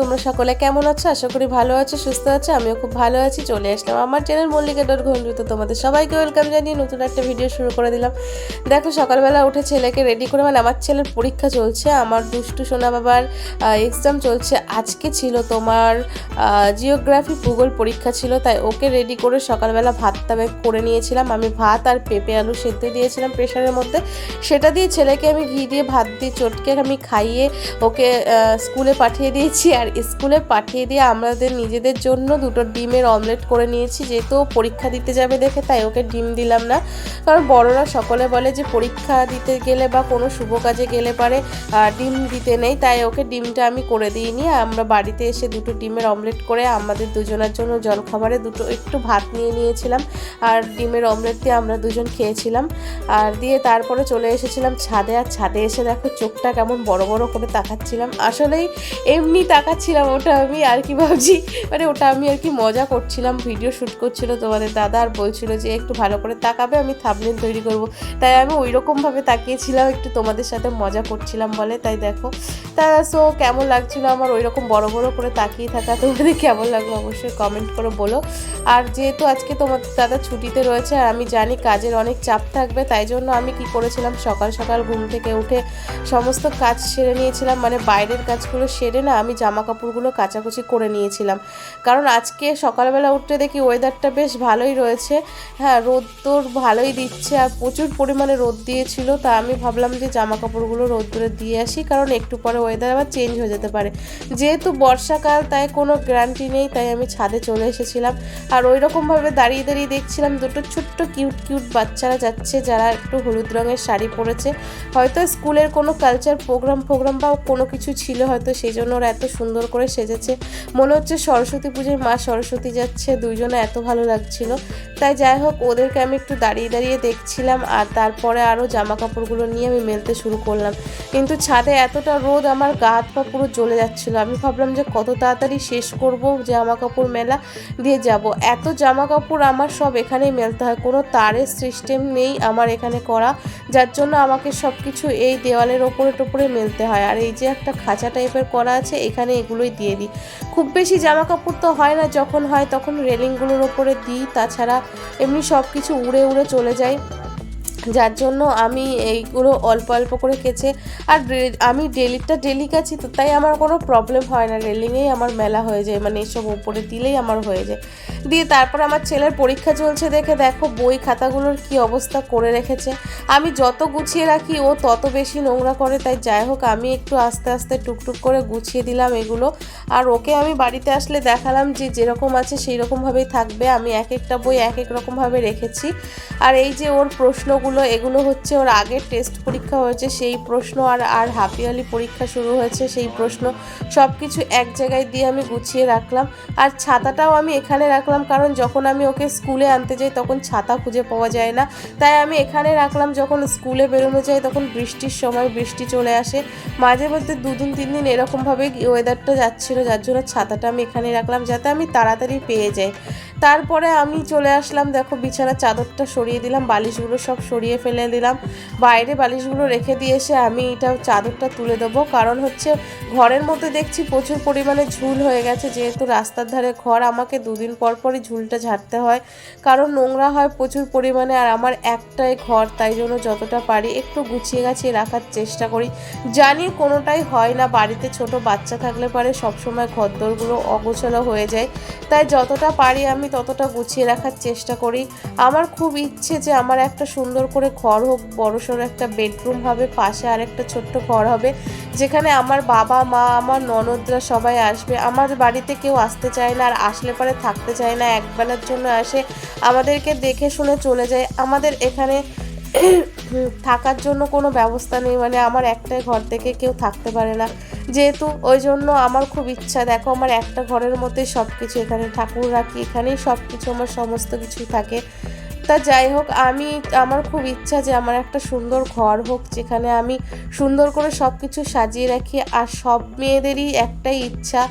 তোমরা সকলে কেমন আছো? আশা করি ভালো আছো, সুস্থ আছো, আমিও খুব ভালো আছি। চলে আসলাম আমার চ্যানেল মল্লিকা ডট ঘন্টুতে তোমাদের সবাইকে ওয়েলকাম জানিয়ে নতুন একটা ভিডিও শুরু করে দিলাম। দেখো, সকালবেলা উঠে ছেলেকে রেডি করে মানে আমার ছেলের পরীক্ষা চলছে, আমার দুষ্টু সোনা বাবার এক্সাম চলছে। আজকে ছিল তোমার জিওগ্রাফি ভূগোল পরীক্ষা ছিল, তাই ওকে রেডি করে সকালবেলা ভাতটা করে নিয়েছিলাম। আমি ভাত আর পেঁপে আলু সেদ্ধ দিয়েছিলাম প্রেশারের মধ্যে। সেটা দিয়ে ছেলেকে আমি ঘি দিয়ে, ভাত দিয়ে, চটকে আমি খাইয়ে ওকে স্কুলে পাঠিয়ে দিয়েছি। আর স্কুলে পাঠিয়ে দিয়ে আমাদের নিজেদের জন্য দুটো ডিমের অমলেট করে নিয়েছি, যেহেতু পরীক্ষা দিতে যাবে দেখে তাই ওকে ডিম দিলাম না। কারণ বড়রা সকলে বলে যে পরীক্ষা দিতে গেলে বা কোনো শুভ কাজে গেলে পারে ডিম দিতে নেই, তাই ওকে ডিমটা আমি করে দিইনি। আমরা বাড়িতে এসে দুটো ডিমের অমলেট করে আমাদের দুজনের জন্য জলখাবারে দুটো একটু ভাত নিয়ে নিয়েছিলাম, আর ডিমের অমলেট দিয়ে আমরা দুজন খেয়েছিলাম। আর দিয়ে তারপরে চলে এসেছিলাম ছাদে, আর ছাদে এসে দেখো চোখটা কেমন বড় বড় করে তাকাচ্ছিলাম। আসলেই এমনি তাকাচ্ছিলাম ওটা আমি আর কি ভাবছি। মানে ওটা আমি আর কি মজা করছিলাম, ভিডিও শ্যুট করছিল তোমাদের দাদা আর বলছিল যে একটু ভালো করে তাকাবে, আমি থাবলেন তৈরি করব। তাই আমি ওই রকমভাবে তাকিয়েছিলাম, একটু তোমাদের সাথে মজা করছিলাম বলে, তাই দেখো। তা সো কেমন লাগছিল আমার ওই রকম বড় বড় করে তাকিয়ে থাকা? তোমাদের কেমন লাগল অবশ্যই কমেন্ট করে বলো। আর যেহেতু আজকে তোমার দাদা ছুটিতে রয়েছে, আর আমি জানি কাজের অনেক চাপ থাকবে, তাই জন্য আমি কি করেছিলাম, সকাল সকাল ঘুম থেকে উঠে সমস্ত কাজ সেরে নিয়েছিলাম। মানে বাইরের কাজগুলো সেরে না, আমি জামা কাপড়গুলো কাচাকুচি করে নিয়েছিলাম। কারণ আজকে সকালবেলা উঠতে দেখি ওয়েদারটা বেশ ভালোই রয়েছে। হ্যাঁ রোদ তোর ভালোই দিচ্ছে আর প্রচুর পরিমাণে রোদ দিয়েছিল। তা আমি ভাবলাম যে জামা কাপড়গুলো রোদ্দুরে দিয়ে আসি, কারণ একটু পরে ওয়েদার আবার চেঞ্জ হয়ে যেতে পারে। যেহেতু বর্ষাকাল, তাই কোনো গ্যারান্টি নেই, তাই আমি ছাদে চলে এসেছিলাম। আর ওই রকমভাবে দাঁড়িয়ে দাঁড়িয়ে দেখছিলাম দুটো ছোট্ট কিউট কিউট বাচ্চারা যাচ্ছে, যারা একটু হলুদ রঙের শাড়ি পরেছে। হয়তো স্কুলের কোনো কালচার প্রোগ্রাম ফোগ্রাম বা কোনো কিছু ছিল হয়তো, সেই জন্য ওরা এত সুন্দর করে সেজেছে। মনে হচ্ছে সরস্বতী পুজোয় মা সরস্বতী যাচ্ছে, দুইজনে এত ভালো লাগছিল। তাই যাই হোক, ওদেরকে আমি একটু দাঁড়িয়ে দাঁড়িয়ে দেখছিলাম, আর তারপরে আরও জামা কাপড়গুলো নিয়ে আমি মেলতে শুরু করলাম। কিন্তু ছাদে এতটা রোদ, আমার গা হাত পা পুরো জ্বলে যাচ্ছিল। আমি ভাবলাম যে কত তাড়াতাড়ি শেষ করব জামা কাপড় মেলা দিয়ে যাব। এত জামা কাপড় আমার সব এখানেই মেলতে হয়, কোনো তারের সিস্টেম নেই আমার এখানে করা। যার জন্য আমাকে সব কিছু এই দেওয়ালের ওপরে টোপরে মেলতে হয়। আর এই যে একটা খাঁচা টাইপের করা আছে, এখানে এগুলোই দিয়ে দিই। খুব বেশি জামা কাপড় তো হয় না, যখন হয় তখন রেলিংগুলোর ওপরে দিই। তাছাড়া এমনি সব কিছু উড়ে উড়ে চলে যায়। যার জন্য আমি এইগুলো অল্প অল্প করে কেচে আর আমি ডেলিটা ডেলি কাছি তো, তাই আমার কোনো প্রবলেম হয় না। রেলিংয়েই আমার মেলা হয়ে যায় মানে এসব ওপরে দিলেই আমার হয়ে যায়। দিয়ে তারপর আমার ছেলের পরীক্ষা চলছে দেখে, দেখো বই খাতাগুলোর কি অবস্থা করে রেখেছে। আমি যত গুছিয়ে রাখি, ও তত বেশি নোংরা করে, তাই যাই হোক, আমি একটু আস্তে আস্তে টুকটুক করে গুছিয়ে দিলাম এগুলো। আর ওকে আমি বাড়িতে আসলে দেখালাম যে যেরকম আছে সেই রকমভাবেই থাকবে। আমি এক একটা বই এক এক রকমভাবে রেখেছি। আর এই যে ওর প্রশ্নগুলো এগুলো হচ্ছে ওর আগের টেস্ট পরীক্ষা হয়েছে, সেই প্রশ্ন আর আর হাফিয়ালি পরীক্ষা শুরু হয়েছে, সেই প্রশ্ন সব কিছু এক জায়গায় দিয়ে আমি গুছিয়ে রাখলাম। আর ছাতাটাও আমি এখানে রাখলাম, কারণ যখন আমি ওকে স্কুলে আনতে যাই তখন ছাতা খুঁজে পাওয়া যায় না। তাই আমি এখানে রাখলাম, যখন স্কুলে বেরোনো যায় তখন বৃষ্টির সময় বৃষ্টি চলে আসে। মাঝে মধ্যে দুদিন তিন দিন এরকমভাবে ওয়েদারটা যাচ্ছিল, যার জন্য ছাতাটা আমি এখানে রাখলাম, যাতে আমি তাড়াতাড়ি পেয়ে যাই। তারপরে আমি চলে আসলাম, দেখো বিছানার চাদরটা সরিয়ে দিলাম, বালিশগুলো সব সরিয়ে ফেলে দিলাম। বাইরে বালিশগুলো রেখে দিয়ে এসে আমি এটা চাদরটা তুলে দেবো। কারণ হচ্ছে ঘরের মধ্যে দেখছি প্রচুর পরিমাণে ঝুল হয়ে গেছে। যেহেতু রাস্তার ধারে ঘর, আমাকে দুদিন পর পরই ঝুলটা ঝাড়তে হয়। কারণ নোংরা হয় প্রচুর পরিমাণে, আর আমার একটাই ঘর, তাই জন্য যতটা পারি একটু গুছিয়ে গাছিয়ে রাখার চেষ্টা করি। জানি কোনোটাই হয় না, বাড়িতে ছোট বাচ্চা থাকলে পারে সবসময় ঘরদোরগুলো অগোছালো হয়ে যায়। তাই যতটা পারি আমি ততটা গুছিয়ে রাখার চেষ্টা করি। আমার খুব ইচ্ছে যে আমার একটা সুন্দর করে ঘর হোক বড়সড় একটা বেডরুম হবে, পাশে আর একটা ছোট্ট ঘর হবে, যেখানে আমার বাবা, মা, আমার ননদরা সবাই আসবে। আমার বাড়িতে কেউ আসতে চায় না আর আসলে পরে থাকতে চায় না, একবেলার জন্য আসে, আমাদেরকে দেখে শুনে চলে যায়। আমাদের এখানে থাকার জন্য কোনো ব্যবস্থা নেই মানে আমার একটাই ঘর থেকে কেউ থাকতে পারে না। যেহেতু ওই জন্য আমার খুব ইচ্ছা, দেখো আমার একটা ঘরের মধ্যে সব কিছু এখানে ঠাকুর রাখি এখানেই সব কিছু আমার সমস্ত কিছু থাকে। তা যাই হোক, আমি, আমার খুব ইচ্ছা যে আমার একটা সুন্দর ঘর হোক, যেখানে আমি সুন্দর করে সব কিছু সাজিয়ে রাখি, আর সব মেয়েদেরই একটাই ইচ্ছা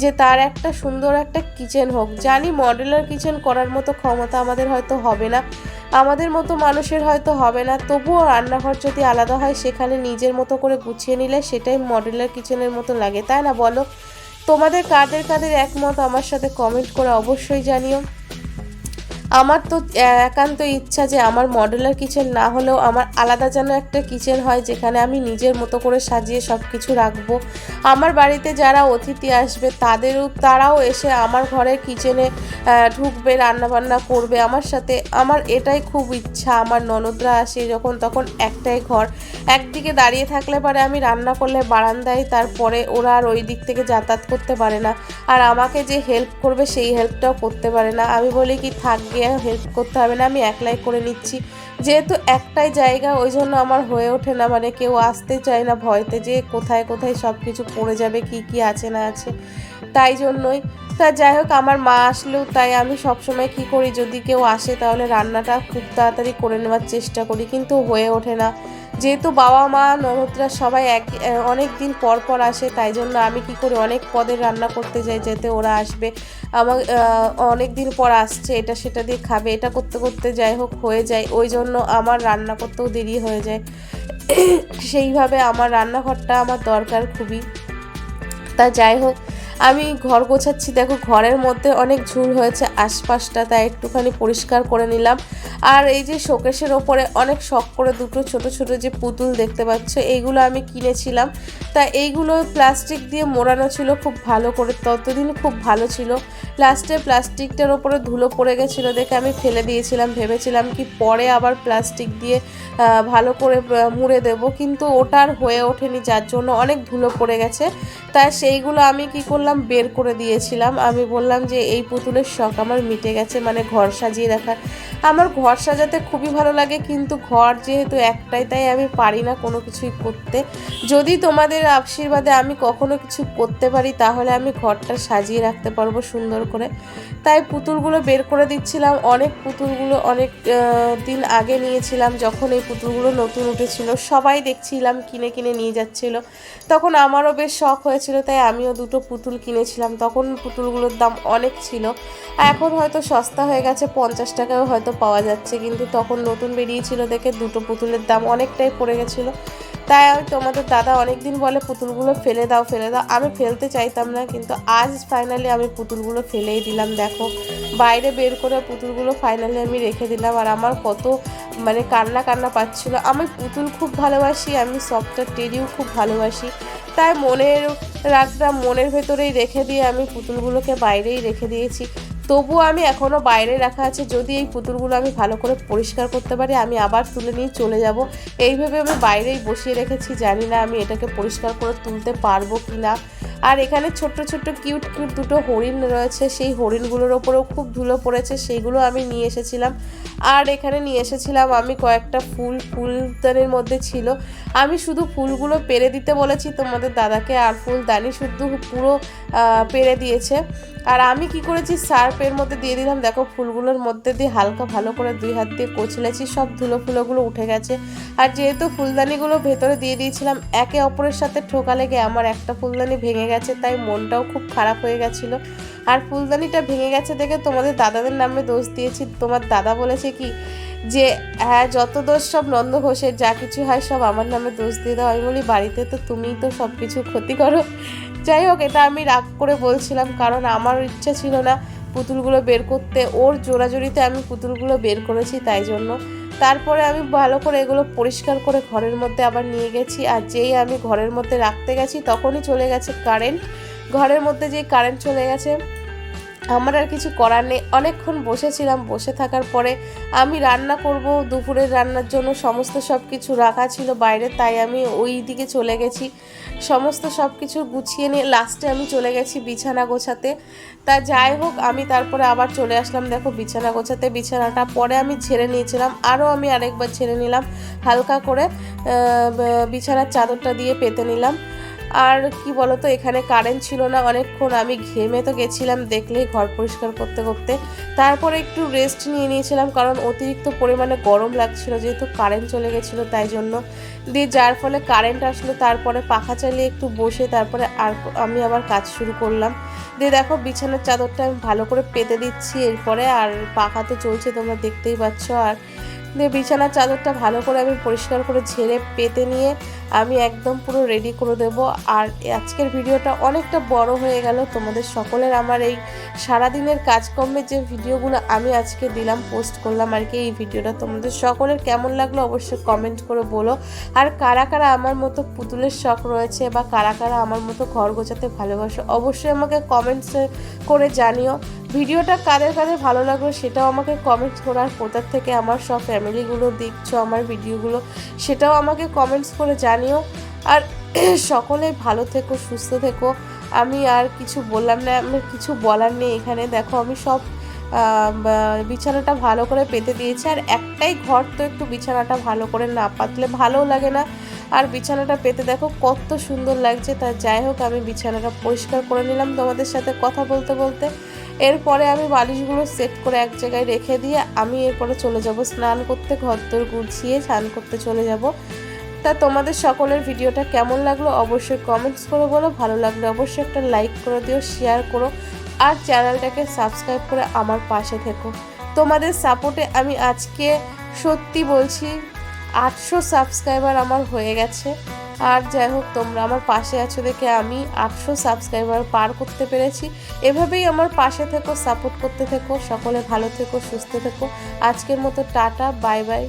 যে তার একটা সুন্দর একটা কিচেন হোক। জানি মডেলার কিচেন করার মতো ক্ষমতা আমাদের হয়তো হবে না, আমাদের মতো মানুষের হয়তো হবে না, তবুও রান্নাঘর যদি আলাদা হয়, সেখানে নিজের মতো করে গুছিয়ে নিলে সেটাই মডেলার কিচেনের মতো লাগে, তাই না বলো? তোমাদের কাদের কাদের একমত, আমার সাথে কমেন্ট করে অবশ্যই জানিও। আমার তো একান্ত ইচ্ছা যে আমার মডেলার কিচেন না হলেও আমার আলাদা যেন একটা কিচেন হয় যেখানে আমি নিজের মতো করে সাজিয়ে সব কিছু রাখব। আমার বাড়িতে যারা অতিথি আসবে তাদেরও, তারাও এসে আমার ঘরের কিচেনে ঢুকবে, রান্নাবান্না করবে আমার সাথে। আমার এটাই খুব ইচ্ছা, আমার ননদরা আসে যখন তখন একটাই ঘর। একদিকে দাঁড়িয়ে থাকলে পারে আমি রান্না করলে বারান্দায়, তারপরে ওরা আর ওই দিক থেকে যাতায়াত করতে পারে না। আর আমাকে যে হেল্প করবে সেই হেল্পটাও করতে পারে না। আমি বলি কি, থাকবে হেল্প করতে হবে না, আমি একলাই করে নিচ্ছি। যেহেতু একটাই জায়গা, ওই জন্য আমার হয়ে ওঠে না মানে কেউ আসতে চায় না ভয়তে যে কোথায় কোথায় সব কিছু পড়ে যাবে, কি কি আছে না আছে, তাই জন্যই। তা যাই হোক, আমার মা আসলেও তাই, আমি সবসময় কি করি, যদি কেউ আসে তাহলে রান্নাটা খুব তাড়াতাড়ি করে নেওয়ার চেষ্টা করি, কিন্তু হয়ে ওঠে না। যেহেতু বাবা মা ননদরা সবাই এক, অনেক দিন পর পর আসে, তাই জন্য আমি কি করি, অনেক পদের রান্না করতে যাই যাতে ওরা আসবে। আমার অনেক দিন পর আসছে, এটা সেটা দিয়ে খাবে, এটা করতে করতে যাই হোক হয়ে যায়, ওই জন্য আমার রান্না করতেও দেরি হয়ে যায়। সেইভাবে আমার রান্নাঘরটা আমার দরকার খুবই। তা যাই হোক আমি ঘর গোছাচ্ছি, দেখো ঘরের মধ্যে অনেক ঝুল হয়েছে, আশপাশটা তাই একটুখানি পরিষ্কার করে নিলাম। আর এই যে শোকেশের ওপরে অনেক শখ করে দুটো ছোট ছোট যে পুতুল দেখতে পাচ্ছ এইগুলো আমি কিনেছিলাম। তা এইগুলো প্লাস্টিক দিয়ে মোড়ানো ছিল, খুব ভালো করে, ততদিন খুব ভালো ছিল। লাস্টে প্লাস্টিকটার ওপরে ধুলো পড়ে গেছিল দেখে আমি ফেলে দিয়েছিলাম, ভেবেছিলাম কি পরে আবার প্লাস্টিক দিয়ে ভালো করে মুড়ে দেব, কিন্তু ওটার হয়ে ওঠেনি যার জন্য অনেক ধুলো পড়ে গেছে। তাই সেইগুলো আমি কি করলাম, বের করে দিয়েছিলাম। আমি বললাম যে এই পুতুলের শখ আমার মিটে গেছে মানে ঘর সাজিয়ে রাখার আমার ঘর সাজাতে খুবই ভালো লাগে, কিন্তু ঘর যেহেতু একটাই, তাই আমি পারি না কোনো কিছুই করতে। যদি তোমাদের আশীর্বাদে আমি কখনো কিছু করতে পারি, তাহলে আমি ঘরটা সাজিয়ে রাখতে পারব সুন্দর করে। তাই পুতুলগুলো বের করে দিচ্ছিলাম। অনেক পুতুলগুলো অনেক দিন আগে নিয়েছিলাম, যখন এই পুতুলগুলো নতুন উঠেছিল। সবাই দেখছিলাম, কিনে কিনে নিয়ে যাচ্ছিল। তখন আমারও বেশ শখ হয়েছিল, তাই আমিও দুটো পুতুল কিনেছিলাম। তখন পুতুলগুলোর দাম অনেক ছিল। এখন হয়তো সস্তা হয়ে গেছে, পঞ্চাশ টাকাও হয়তো পাওয়া যাচ্ছে। কিন্তু তখন নতুন বেরিয়েছিল দেখে দুটো পুতুলের দাম অনেকটাই পড়ে গেছিল। তাই তোমাদের দাদা অনেক দিন বলে, পুতুলগুলো ফেলে দাও ফেলে দাও। আমি ফেলতে চাইতাম না, কিন্তু আজ ফাইনালি আমি পুতুলগুলো ফেলেই দিলাম, দেখো। বাইরে বের করে পুতুলগুলো ফাইনালি আমি রেখে দিলাম, আর আমার কত মানে কান্না কান্না পাচ্ছিল। আমি পুতুল খুব ভালোবাসি, আমি সফটওয়্যার টেরিও খুব ভালোবাসি। তাই মনের রাগটা মনের ভেতরেই রেখে দিয়ে আমি পুতুলগুলোকে বাইরেই রেখে দিয়েছি। তবুও আমি এখনও বাইরে রাখা আছে। যদি এই পুতুলগুলো আমি ভালো করে পরিষ্কার করতে পারি, আমি আবার তুলে নিয়ে চলে যাব। এইভাবে আমি বাইরেই বসিয়ে রেখেছি, জানি না আমি এটাকে পরিষ্কার করে তুলতে পারব কি না আর এখানে ছোট্ট ছোট্ট কিউট কিউট দুটো হরিণ রয়েছে, সেই হরিণগুলোর ওপরেও খুব ধুলো পড়েছে, সেইগুলো আমি নিয়ে এসেছিলাম। আর এখানে নিয়ে এসেছিলাম আমি কয়েকটা ফুল, ফুলদানির মধ্যে ছিল। আমি শুধু ফুলগুলো পেরে দিতে বলেছি, তোমাদের দাদাকে আর ফুলদানি শুধু পুরো পেরে দিয়েছে। আর আমি কি করেছি সার্ফের মধ্যে দিয়ে দিলাম, দেখো ফুলগুলোর মধ্যে দিয়ে হালকা ভালো করে দুই হাত দিয়ে কচলেছি, সব ধুলো ফুলোগুলো উঠে গেছে। আর যেহেতু ফুলদানিগুলো ভেতরে দিয়ে দিয়েছিলাম, একে অপরের সাথে ঠোকা লেগে আমার একটা ফুলদানি ভেঙে গেছে, তাই মনটাও খুব খারাপ হয়ে গেছিল। আর ফুলদানিটা ভেঙে গেছে দেখে তোমাদের দাদাদের নামে দোষ দিয়েছি। তোমার দাদা বলেছে কি যে হ্যাঁ যত দোষ সব নন্দ ঘোষের, যা কিছু হয় সব আমার নামে দোষ দিয়ে দাও। আমি বলি, বাড়িতে তো তুমিই তো সব কিছু ক্ষতি করো। যাই হোক, এটা আমি রাগ করে বলছিলাম, কারণ আমার ইচ্ছা ছিল না পুতুলগুলো বের করতে, ওর জোড়াজোড়িতে আমি পুতুলগুলো বের করেছি তাই জন্য। তারপরে আমি ভালো করে এগুলো পরিষ্কার করে ঘরের মধ্যে আবার নিয়ে গেছি আর যেই আমি ঘরের মধ্যে রাখতে গেছি তখনই চলে গেছে কারেন্ট। ঘরের মধ্যে যেই কারেন্ট চলে গেছে, আমার আর কিছু করার নেই। অনেকক্ষণ বসেছিলাম, বসে থাকার পরে আমি রান্না করব, দুপুরের রান্নার জন্য সমস্ত সব কিছু রাখা ছিল বাইরে, তাই আমি ওই দিকে চলে গেছি। সমস্ত সব কিছু গুছিয়ে নিয়ে লাস্টে আমি চলে গেছি বিছানা গোছাতে। তা যাই হোক, আমি তারপরে আবার চলে আসলাম। দেখো, বিছানা গোছাতে বিছানাটা পরে আমি ছেড়ে নিয়েছিলাম। আরও আমি আরেকবার ছেড়ে নিলাম, হালকা করে বিছানার চাদরটা দিয়ে পেতে নিলাম। আর কি বলতো, এখানে কারেন্ট ছিল না, অনেকক্ষণ আমি ঘেমে তো গেছিলাম দেখলেই ঘর পরিষ্কার করতে করতে। তারপরে একটু রেস্ট নিয়ে নিয়েছিলাম কারণ অতিরিক্ত পরিমাণে গরম লাগছিল, যেহেতু কারেন্ট চলে গেছিল তাই জন্য। দিয়ে যার ফলে কারেন্ট আসলো, তারপরে পাখা চালিয়ে একটু বসে তারপরে আর আমি আবার কাজ শুরু করলাম। দিয়ে দেখো বিছানার চাদরটা আমি ভালো করে পেতে দিচ্ছি, এরপরে আর পাখা তো চলছে তোমরা দেখতেই পাচ্ছ। আর দিয়ে বিছানার চাদরটা ভালো করে আমি পরিষ্কার করে ঝেড়ে পেতে নিয়ে আমি একদম পুরো রেডি করে দেব। আর আজকের ভিডিওটা অনেকটা বড় হয়ে গেল। তোমাদের সকলের আমার এই সারাদিনের কাজকর্মের যে ভিডিওগুলো আমি আজকে দিলাম পোস্ট করলাম আর কি, এই ভিডিওটা তোমাদের সকলের কেমন লাগল অবশ্যই কমেন্ট করে বলো। আর কারা কারা আমার মতো পুতুলের শখ রয়েছে বা কারা কারা আমার মতো ঘর গোছাতে ভালোবাসো, অবশ্যই আমাকে কমেন্টস করে জানিও। ভিডিওটা কাদের কাদের ভালো লাগল সেটাও আমাকে কমেন্টস করার কোথার থেকে আমার সব ফ্যামিলিগুলো দেখছ, আমার ভিডিওগুলো সেটাও আমাকে কমেন্টস করে জানিও। আর সকলে ভালো থেকো, সুস্থ থেকো। আমি আর কিছু বললাম না, আমার কিছু বলার নেই এখানে। দেখো, আমি সব বিছানাটা ভালো করে পেতে দিয়েছি। আর একটাই ঘর তো একটু বিছানাটা ভালো করে না পাতলে ভালোও লাগে না। আর বিছানাটা পেতে দেখো, কত সুন্দর লাগছে। তা যাই হোক, আমি বিছানাটা পরিষ্কার করে নিলাম তোমাদের সাথে কথা বলতে বলতে। এরপরে আমি বালিশগুলো সেট করে এক জায়গায় রেখে দিয়ে আমি এরপরে চলে যাব। স্নান করতে, ঘর তোর গুছিয়ে স্নান করতে চলে যাব। তা তোমাদের সকলের ভিডিওটা কেমন লাগল অবশ্যই কমেন্টস করে বলো। ভালো লাগলে অবশ্যই একটা লাইক করে দিও শেয়ার করো, আর চ্যানেলটাকে সাবস্ক্রাইব করে আমার পাশে থেকো। তোমাদের সাপোর্টে আমি আজকে সত্যি বলছি, আটশো সাবস্ক্রাইবার আমার হয়ে গেছে। আর যাই হোক, তোমরা আমার পাশে আছো দেখে আমি আটশো সাবস্ক্রাইবার পার করতে পেরেছি। এভাবেই আমার পাশে থেকো সাপোর্ট করতে থেকো, সকলে ভালো থেকো, সুস্থ থেকো। আজকের মতো টাটা বাই বাই